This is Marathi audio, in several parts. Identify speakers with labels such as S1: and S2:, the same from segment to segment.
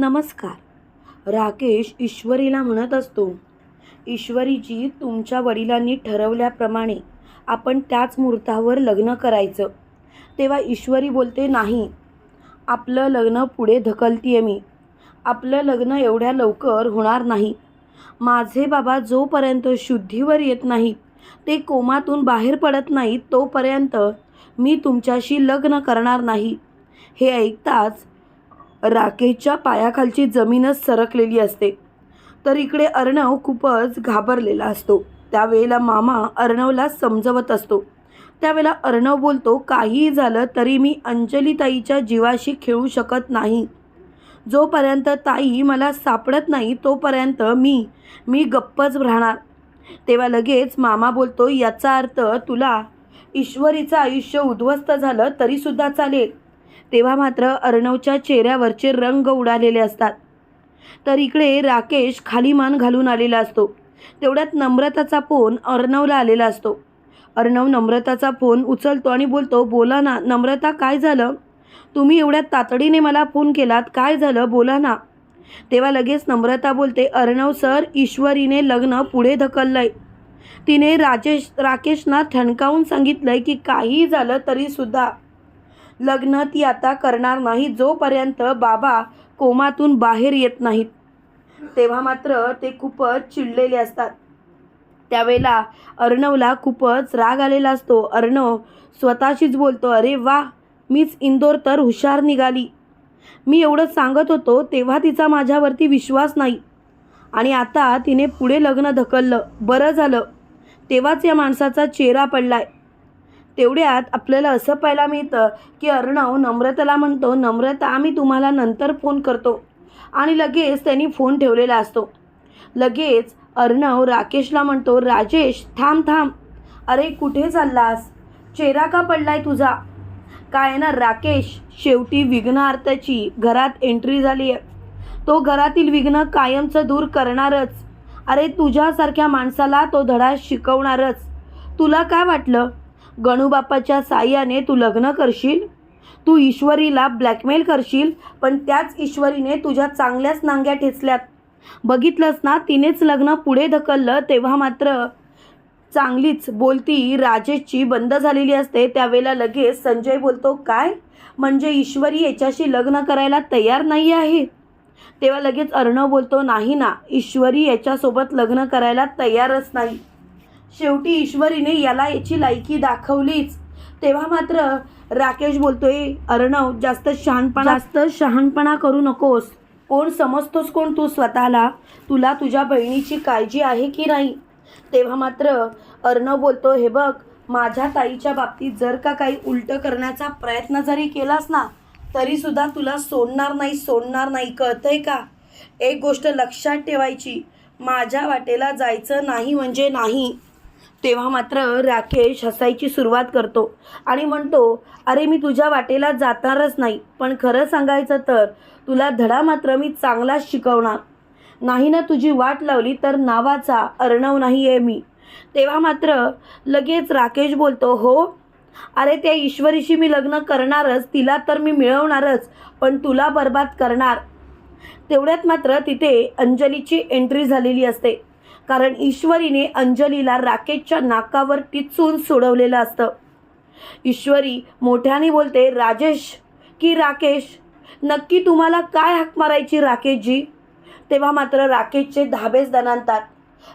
S1: नमस्कार. राकेश ईश्वरीला म्हणत असतो ईश्वरीजी तुमच्या वडिलांनी ठरवल्याप्रमाणे आपण त्याच मुहूर्तावर लग्न करायचं. तेव्हा ईश्वरी बोलते नाही आपलं लग्न पुढे ढकलतीये मी. आपलं लग्न एवढ्या लवकर होणार नाही. माझे बाबा जोपर्यंत शुद्धीवर येत नाहीत ते कोमातून बाहेर पडत नाहीत तोपर्यंत मी तुमच्याशी लग्न करणार नाही. हे ऐकताच राकेशच्या पायाखालची जमीनच सरकलेली असते. तर इकडे अर्णव खूपच घाबरलेला असतो. त्यावेळेला मामा अर्णवला समजवत असतो. त्यावेळेला अर्णव बोलतो काहीही झालं तरी मी अंजलीताईच्या जीवाशी खेळू शकत नाही. जोपर्यंत ताई मला सापडत नाही तोपर्यंत मी मी गप्पच राहणार. तेव्हा लगेच मामा बोलतो याचा अर्थ तुला ईश्वरीचं आयुष्य उद्ध्वस्त झालं तरीसुद्धा चालेल. तेव्हा मात्र अर्णवच्या चेहऱ्यावरचे रंग उडालेले असतात. तर इकडे राकेश खाली मान घालून आलेला असतो. तेवढ्यात नम्रताचा फोन अर्णवला आलेला असतो. अर्णव नम्रताचा फोन उचलतो आणि बोलतो बोला ना नम्रता काय झालं? तुम्ही एवढ्या तातडीने मला फोन केलात काय झालं? बोला ना. तेव्हा लगेच नम्रता बोलते अर्णव सर ईश्वरीने लग्न पुढे ढकललंय. तिने राजेश राकेशना ठणकावून सांगितलंय की काहीही झालं तरीसुद्धा लग्न ती आता करणार नाही जोपर्यंत बाबा कोमातून बाहेर येत नाहीत. तेव्हा मात्र ते खूपच चिडलेले असतात. त्यावेळेला अर्णवला खूपच राग आलेला असतो. अर्णव स्वतःशीच बोलतो अरे वा मीच इंदोर तर हुशार निघाली. मी एवढं सांगत होतो तेव्हा तिचा माझ्यावरती विश्वास नाही. आणि आता तिने पुढे लग्न ढकललं. बरं झालं. तेव्हाच या माणसाचा चेहरा पडलाय. तेवढ्यात आपल्याला असं पाहायला मिळतं की अर्णव नम्रताला म्हणतो नम्रता मी तुम्हाला नंतर फोन करतो. आणि लगेच त्यांनी फोन ठेवलेला असतो. लगेच अर्णव राकेशला म्हणतो राजेश थांब थांब. अरे कुठे चाललास? चेहरा का पडलाय तुझा? काय ना राकेश शेवटी विघ्नार्थाची घरात एंट्री झाली आहे. तो घरातील विघ्न कायमचं दूर करणारच. अरे तुझ्यासारख्या माणसाला तो धडा शिकवणारच. तुला काय वाटलं? गणूबाप्पाच्या साह्याने तू लग्न करशील? तू ईश्वरीला ब्लॅकमेल करशील पण त्याच ईश्वरीने तुझ्या चांगल्याच नांग्या ठेचल्यात. बघितलंस ना तिनेच लग्न पुढे ढकललं तेव्हा मात्र चांगलीच बोलती राजेशची बंद झालेली असते. त्यावेळेला लगेच संजय बोलतो काय? म्हणजे ईश्वरी याच्याशी लग्न करायला तयार नाही आहे? तेव्हा लगेच अर्णव बोलतो नाही ना ईश्वरी याच्यासोबत लग्न करायला तयारच नाही. शेवटी ईश्वरीने याला याची लायकी दाखवलीच. तेव्हा मात्र राकेश बोलतोय अर्णव जास्त शहाणपणा जास्त शहाणपणा करू नकोस. कोण समजतोस कोण तू स्वतःला? तुला तुझ्या बहिणीची काळजी आहे की नाही? तेव्हा मात्र अर्णव बोलतो हे बघ माझ्या ताईच्या बाबतीत जर का काही उलटं करण्याचा प्रयत्न जरी केलास ना तरीसुद्धा तुला सोडणार नाही सोडणार नाही. कळतंय का? एक गोष्ट लक्षात ठेवायची. माझ्या वाटेला जायचं नाही म्हणजे नाही. तेव्हा मात्र राकेश हसायची सुरुवात करतो आणि म्हणतो अरे मी तुझ्या वाटेला जाणारच नाही. पण खरं सांगायचं तर तुला धडा मात्र मी चांगलाच शिकवणार. नाही ना तुझी वाट लावली तर नावाचा अर्णव नाही आहे मी. तेव्हा मात्र लगेच राकेश बोलतो हो अरे त्या ईश्वरीशी मी लग्न करणारच. तिला तर मी मिळवणारच पण तुला बर्बाद करणार. तेवढ्यात मात्र तिथे अंजलीची एंट्री झालेली असते. कारण ईश्वरीने अंजलीला राकेशच्या नाकावर टिचून सोडवलेलं असतं. ईश्वरी मोठ्याने बोलते राजेश की राकेश नक्की तुम्हाला काय हाक मारायची राकेशजी? तेव्हा मात्र राकेशचे धाबेच दणानतात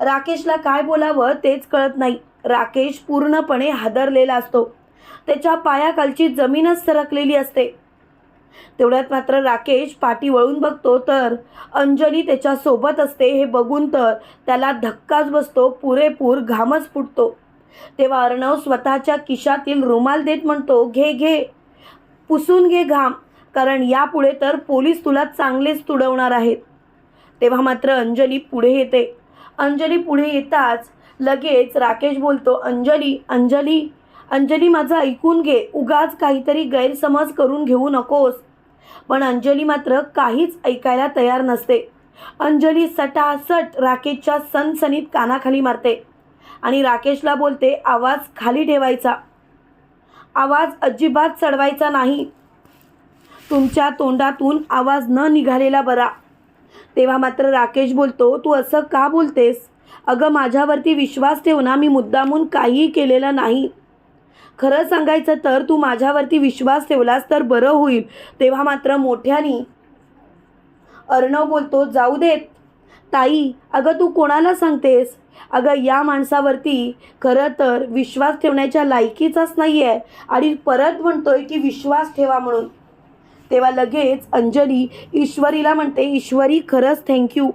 S1: राकेशला काय बोलावं तेच कळत नाही. राकेश पूर्णपणे हादरलेला असतो. त्याच्या पायाखालची जमीनच सरकलेली असते. तेवढ्यात मात्र राकेश पाठी वळून बघतो तर अंजली त्याच्यासोबत असते हे बघून तर त्याला धक्काच बसतो पुरेपूर घामच फुटतो. तेव्हा अर्णव स्वतःच्या खिशातील रुमाल देत म्हणतो घे घे पुसून घे घाम कारण यापुढे तर पोलीस तुला चांगलेच तुडवणार आहेत. तेव्हा मात्र अंजली पुढे येते. अंजली पुढे येताच लगेच राकेश बोलतो अंजली अंजली अंजली माझं ऐकून घे. उगाच काहीतरी गैरसमज करून घेऊ नकोस. पण अंजली मात्र काहीच ऐकायला तयार नसते. अंजली सटासट राकेशच्या सनसनीत कानाखाली मारते आणि राकेशला बोलते आवाज खाली ठेवायचा. आवाज अजिबात चढवायचा नाही. तुमच्या तोंडातून आवाज न निघालेला बरा. तेव्हा मात्र राकेश बोलतो तू असं का बोलतेस? अगं माझ्यावरती विश्वास ठेव ना मी मुद्दामून काहीही केलेलं नाही. खरं सांगायचं तर तू माझ्यावरती विश्वास ठेवलास तर बरं होईल. तेव्हा मात्र मोठ्यानी अर्णव बोलतो जाऊ देत. ताई अगं तू कोणाला सांगतेस? अगं या माणसावरती खरं तर विश्वास ठेवण्याच्या लायकीचाच नाही आहे आणि परत म्हणतोय की विश्वास ठेवा म्हणून. तेव्हा लगेच अंजली ईश्वरीला म्हणते ईश्वरी खरंच थँक्यू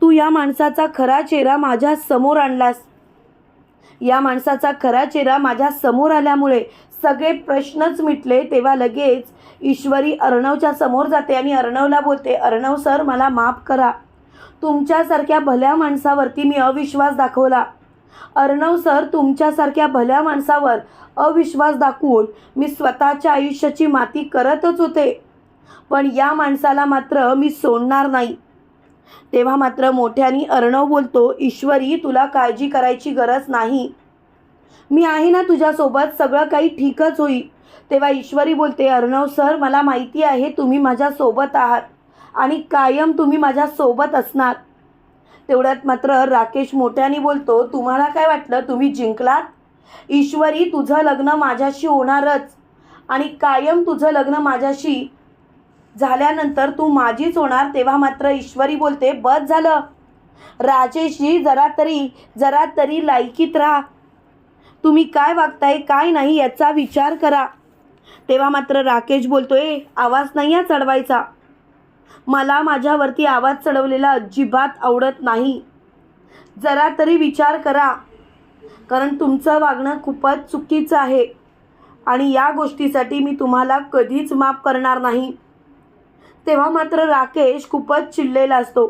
S1: तू या माणसाचा खरा चेहरा माझ्यासमोर आणलास. या माणसाचा खरा चेहरा माझ्यासमोर आल्यामुळे सगळे प्रश्नच मिटले. तेव्हा लगेच ईश्वरी अर्णवच्या समोर जाते आणि अर्णवला बोलते अर्णव सर मला माफ करा. तुमच्यासारख्या भल्या माणसावरती मी अविश्वास दाखवला. अर्णव सर तुमच्यासारख्या भल्या माणसावर अविश्वास दाखवून मी स्वतःच्या आयुष्याची माती करतच होते. पण या माणसाला मात्र मी सोडणार नाही. तेव्हा मात्र मोठ्याने अर्णव बोलतो ईश्वरी तुला काळजी करायची गरज नाही. मी आहे ना तुझ्यासोबत सगळं काही ठीकच होईल. तेव्हा ईश्वरी बोलते अर्णव सर मला माहिती आहे तुम्ही माझ्यासोबत आहात आणि कायम तुम्ही माझ्यासोबत असणार. तेवढ्यात मात्र राकेश मोठ्याने बोलतो तुम्हाला काय वाटलं? तुम्ही जिंकलात? ईश्वरी तुझं लग्न माझ्याशी होणारच आणि कायम तुझं लग्न माझ्याशी झाल्यानंतर तू माझीच होणार तेव्हा मात्र ईश्वरी बोलते बस झालं. राजेशजी जरा तरी जरा तरी लायकीत राहा. तुम्ही काय वागताय काय नाही याचा विचार करा. तेव्हा मात्र राकेश बोलतोय आवाज नाही आहे चढवायचा. मला माझ्यावरती आवाज चढवलेला अजिबात आवडत नाही. जरा तरी विचार करा. कारण तुमचं वागणं खूपच चुकीचं आहे. आणि या गोष्टीसाठी मी तुम्हाला कधीच माफ करणार नाही. तेव्हा मात्र राकेश खूपच चिडलेला असतो.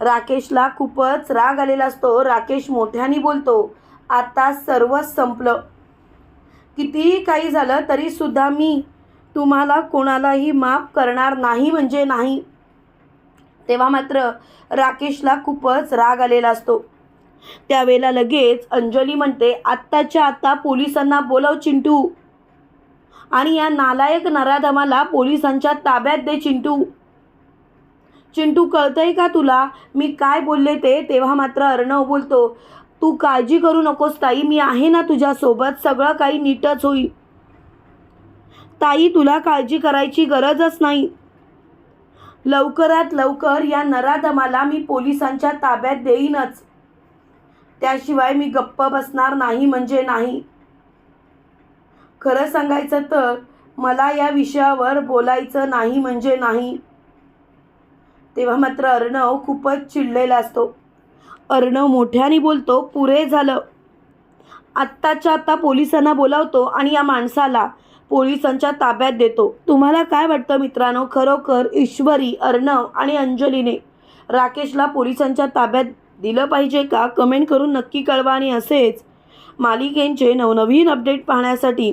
S1: राकेशला खूपच राग आलेला असतो. राकेश मोठ्याने बोलतो आता सर्वच संपलं. कितीही काही झालं तरीसुद्धा मी तुम्हाला कोणालाही माफ करणार नाही म्हणजे नाही. तेव्हा मात्र राकेशला खूपच राग आलेला असतो. त्यावेळेला लगेच अंजली म्हणते आत्ताच्या आत्ता पोलिसांना बोलव चिंटू. आणि या नालायक नराधमाला पोलिसांच्या ताब्यात दे चिंटू. चिंटू कळतंय का तुला? मी काय बोलले ते? तेव्हा मात्र अर्णव बोलतो तू काळजी करू नकोस ताई. मी आहे ना तुझ्यासोबत. सगळं काही नीटच होईल. ताई तुला काळजी करायची गरजच नाही. लवकरात लवकर या नराधमाला मी पोलिसांच्या ताब्यात देईनच. त्याशिवाय मी गप्प बसणार नाही म्हणजे नाही. खरं सांगायचं तर मला या विषयावर बोलायचं नाही म्हणजे नाही. तेव्हा मात्र अर्णव खूपच चिडलेला असतो. अर्णव मोठ्याने बोलतो पुरे झालं. आत्ताच्या आत्ता पोलिसांना बोलावतो आणि या माणसाला पोलिसांच्या ताब्यात देतो. तुम्हाला काय वाटतं मित्रांनो? खरोखर ईश्वरी अर्णव आणि अंजलीने राकेशला पोलिसांच्या ताब्यात दिलं पाहिजे का? कमेंट करून नक्की कळवा आणि असेच मालिकेंचे नवनवीन अपडेट पाहण्यासाठी